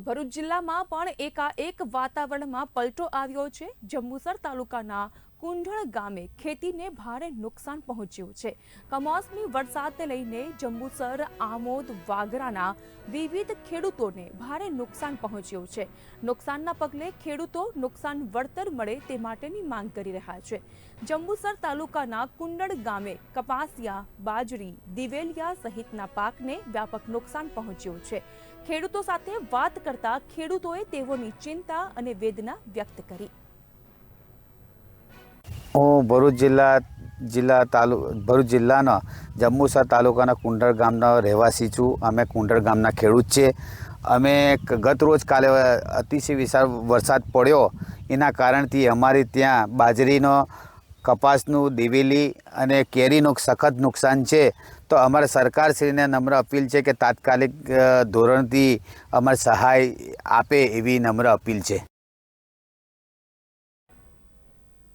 તો ભરૂચ જિલ્લામાં પણ એકાએક વાતાવરણમાં પલટો આવ્યો છે. જંબુસર તાલુકાના કુંઢળ ગામે ખેતીને ભારે નુકસાન પહોંચ્યું છે. કમોસમી વરસાદને લઈને જંબુસર, આમોદ, વાગરાના વિવિધ ખેડૂતોને ભારે નુકસાન પહોંચ્યું છે. નુકસાનના પગલે ખેડૂતો નુકસાન વળતર મળે તે માટેની માંગ કરી રહ્યા છે. જંબુસર તાલુકાના કુંડળ ગામે કપાસિયા, બાજરી, દિવેલિયા સહિતના પાકને વ્યાપક નુકસાન પહોંચ્યું છે. ખેડૂતો સાથે વાત કરતા ખેડૂતોએ તેઓની ચિંતા અને વેદના વ્યક્ત કરી. હું ભરૂચ જિલ્લા જિલ્લા તાલુ, ભરૂચ જિલ્લાના જંબુસર તાલુકાના કુંડળ ગામનો રહેવાસી છું. અમે કુંડળ ગામના ખેડૂત છીએ. અમે ગત રોજ કાલે અતિશય વિશાળ વરસાદ પડ્યો. એના કારણથી અમારી ત્યાં બાજરીનો કપાસનું, દિવેલી અને કેરીનું સખત નુકસાન છે. તો અમારે સરકારશ્રીને નમ્ર અપીલ છે કે તાત્કાલિક ધોરણથી અમારે સહાય આપે એવી નમ્ર અપીલ છે.